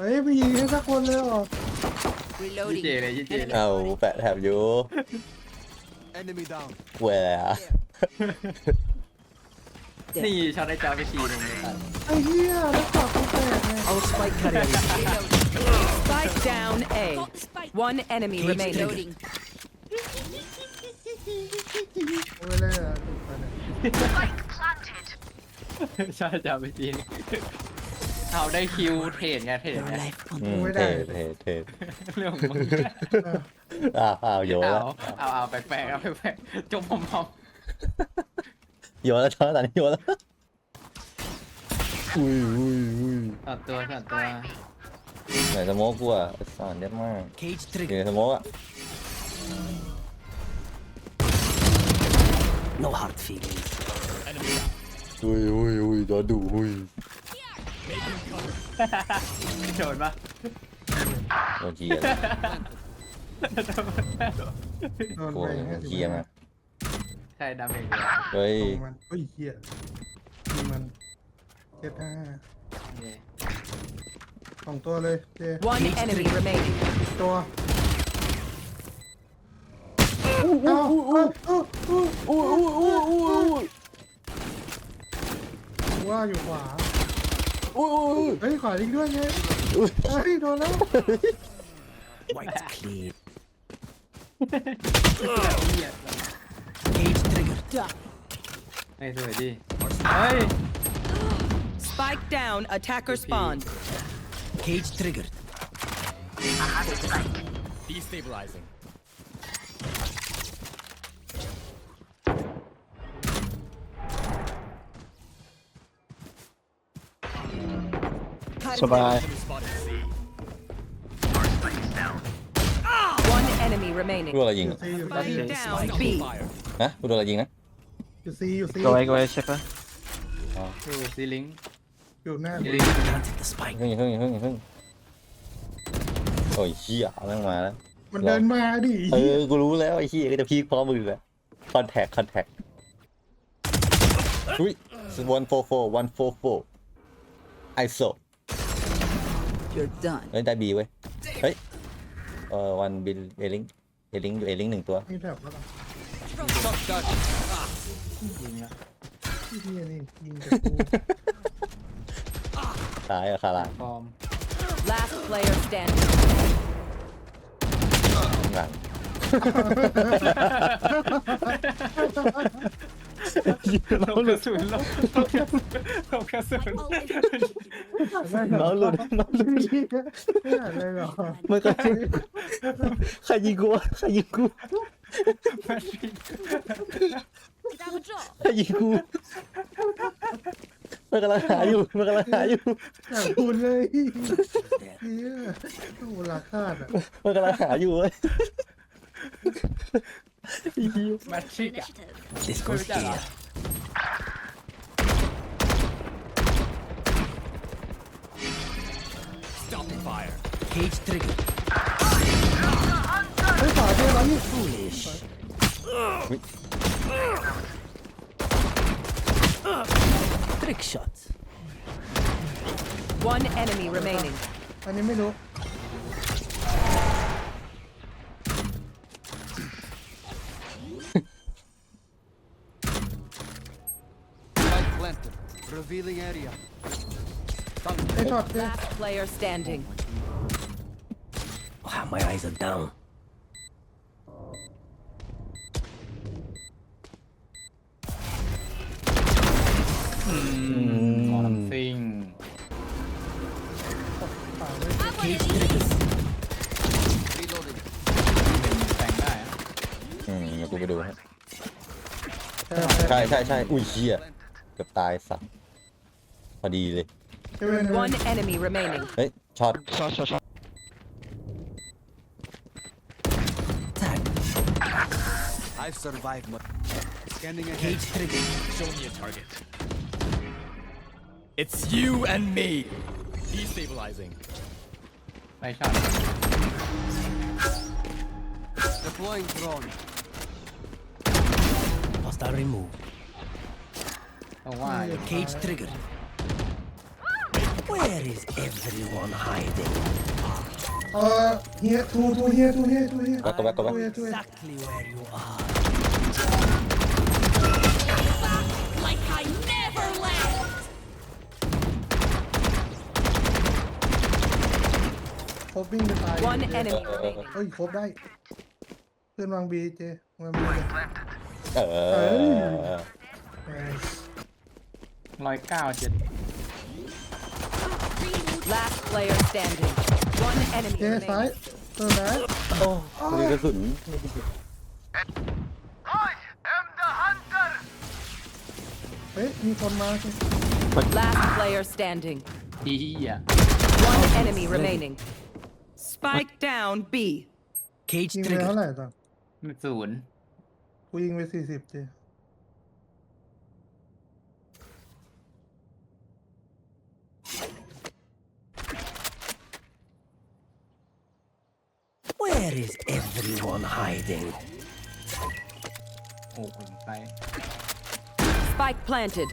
เฮ้ยไม่ยิงให้สักคนเลยเหรอยี่เจ Reloading. เลยยี่เจเลยเอาแปะแถบอยู่ Enemy down. เว้ยอะนี่ช็อตไอ้จอไปทีหนึงเลยสัตว์ไอ้เหี้ยแล้วกอดกูแตกไง Our spike carrier is Spike down A. Got the spike. One enemy remaining. Reloading. โอ้ยเลยอะถูกไปเนี่ยช็อตไอ้จอไปทีนึง เอาได้คิวเทรดไงเทรด your ไง life on อืมไม่เทได้เทเทเรื่องของมึงอ้าวอ้าวโยนเอาแล้วเอาเอาแปลกๆเอาแปลกๆจมพร้อมโยนแล้วช้อนตอนนี้โยนแล้วอุ้ยอุ้ยอุ้ยๆเอาตัวเอาตัวไหนสโมกกูอะสอนเด็ดมาก Cage อยู่ trigger. ในสโมกอะ No hard feelings. อุ้ยอุ้ยอุ้ยโดนดุอุ้ย โดนปะโดนเกียร์โดนโอ้ไปยห้าสิบเกียร์มาใช่ดาเมจเลยเฮ้ยตรงมันเฮ้ยเหี้ยยิงมันเจ็ดห้านี่สองตัวเลยเจ One enemy remaining. ตัวเอ้าเอ้าเอ้าเอ้าว่าอยู่ขวา เฮ้ยขวาอีกด้วยไงเฮ้ยโดนแล้ว White clear. แบบเหี้ย Cage trigger. ไม่สวยดิเฮ้ย Spike down. Attacker spawn. Cage trigger. Destabilizing. Survive. One enemy remaining. รู้อะไรยิงอยู่อะซีอยู่ซี Spike down B. ฮะกูโดนอะไรยิงนะอยู่ซีอยู่ซี Go away, go away, Shipper. ดูซีลิงอยู่หน้าซีลิง Planted the spike. เพิ่งเพิ่งเพิ่งเพิ่งโอ้ยเหี้ยแม่งมาแล้ว มันเดินมาดิเออ กูรู้แล้วไอ้เหี้ยก็จะพีคพร้อมมือแหละคอนแทคคอนแทคอุ้ย one four four one four four ISO You're done. เฮ้ยได้บีเว้ย เฮ้ย เอ่อวันบิลเอลิงเอลิงอยู่เอลิงหนึ่งตัวนี่แถบแล้วกันยิงอะที่นี่นี่ยิงกับกูตายอะคาราฟอร์ม Last player standing. ข้างหลังลงกระสุนลงลงกระสุนน้ องหลุดน้องหลุดไม่อ่านเลยเหรอมันก็ใครยิงกูวะใครยิงกูใครยิงกูมันกำลังหาอยู่มันกำลังหาอยู่อยากพูดเลยเฮียต้องเวลาคาดอะมันกำลังหาอยู่เว้ยแมทริกอะ This goes Where's that here. Stopping fire. Cage trigger. เฮ้ยขวาเจอแล้วนี่ Foolish. Trick shot. One enemy remaining. อันนี้ไม่รู้ Spike planted. Revealing area. ไอ้ช็อตเนี่ย Last player standing. Ah, my eyes are down. หมอลำซิง Cage triggers. Reloading. แต่งได้อะอืมเดี๋ยวกูไปดูฮะใช่ใช่ใช่อุ้ยเชี่ยเกือบตายสัตว์พอดีเลยเจเวน One enemy remaining. เฮ้ยช็อต Shot, shot, shot. Tag. I've survived. But... Scanning ahead. Cage trigger. Show me a target. It's you and me. Destabilizing. ไปช็อต Deploying drone. Hostile remove. ต้องว่าอยู่ Cage trigger. Where is everyone hiding? เออเฮียทูทูเฮียทูเฮียทูเฮียแบ็คก็แบ็คก็แบ็คทูเฮียทูเฮีย Exactly where you are. Like I never left. ครบวิ่งไปตาย One เจ enemy remaining. เอ้ยครบได้ เพื่อนวางบีเจวางบีเลยเออเอ้ยร้อยเก้าเจ็ด Last player standing. One enemy เจซ้าย remaining. เติมนะ โอ้มีกระสุน เฮ้ยมีคนมาสิ Last player standing. ดีอ่ะ One enemy remaining. Spike down B. Cage ยิงไปเท่า triggered. ไหร่ต่อ ศูนย์ กูยิงไปสี่สิบเจ Where is everyone hiding? โอ้โหไป Spike planted.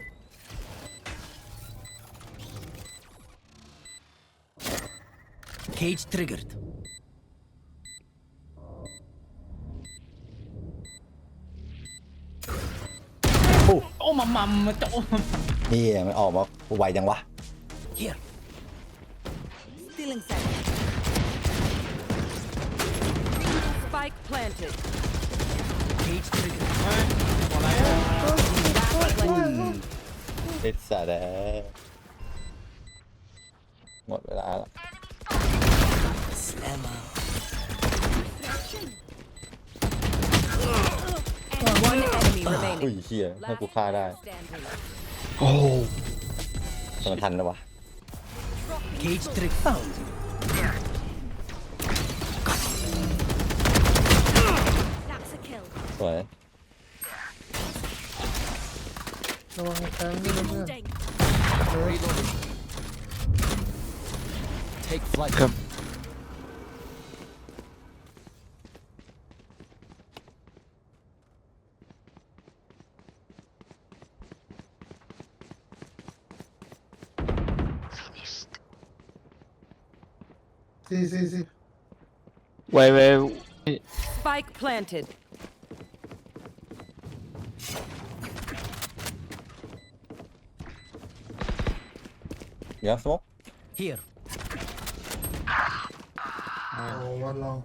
Cage triggered. โอ้มามัมมาโจ้ นี่มันออกมาไวจังวะ Here. Stealing second. Spike planted. Cage triggered. Last player. ไอ้สัตว์เอ้ยหมดเวลาแล้ว Slammer. One enemy อุ้ย remaining. เฮียให้กูฆ่าได้ Standing. แต่มันทันแล้ววะ Cage trick found. สวย ระวังแทงด้วยนะเพื่อน Reloading. Take flight. สี่สี่สี่ ไวไว Spike planted. เดี๋ยวสมก Here. โอ้วันลอง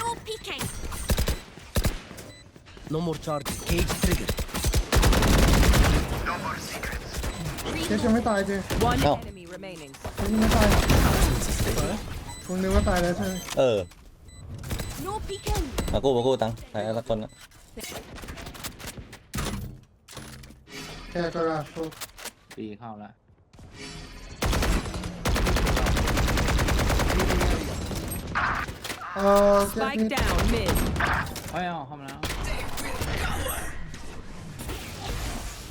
No peeking. No more charges. Cage triggered. เจจะไม่ตายเจ One No. enemy remaining. เจยังไม่ตายมึงนึกว่าตายแล้วใช่ไหมเออ No peeking. มากู้มากู้ตังค์ใครสักคนนะแค่กระดาษโชว์ ตีเข้าแล้วเออเจ Spike นี่ down mid. เฮ้ยเอาเข้ามาแล้ว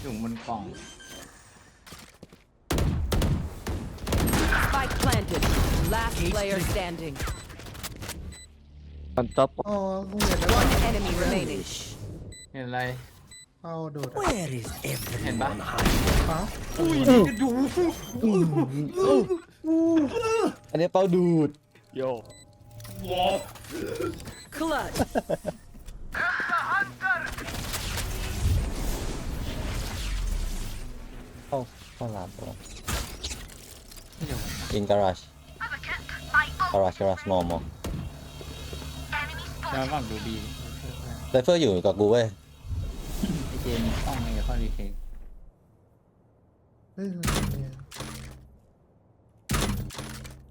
อยู่บนกล่อง Spike planted. Last Cage player trigger. standing. อ๋อกูเห็นแล้ว One enemy remaining. เห็นอะไร เอาโดด Where is everyone hiding? ปะอันนี้เป้าดูด Clutch. เข้าเข้าร้านตัวอินการาชการาชการาชมอมอแล้วฝั่งดูดีไซเฟอร์อยู่กับกูเว้ยไอเจ มีกล้องไงข้อรีเทคเฮ้ยเนี่ย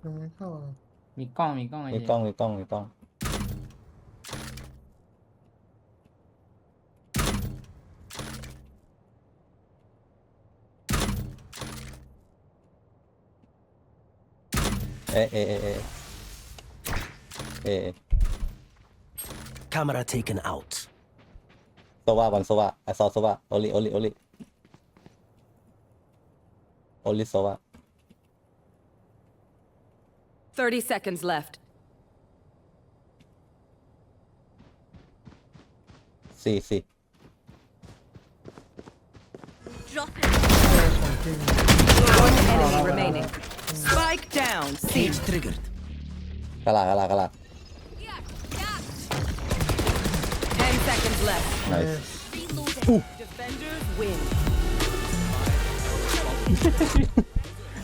ยังไม่เข้าอะมีกล้องมีกล้องไอมีเจกล้องมีกล้องมีกล้องเอะเอะเอะเอะเอะ Camera taken out. โซวาวันโซวาไอซอโซวาโอลิโอลิโอลิโอลิโซวา30 seconds left. สี่สี่ Drop it. ของจริง One enemy remaining. Spike down. C. Cage triggered. กะลากะลากะลา seconds left. ไนเออ Reloading. Defenders win.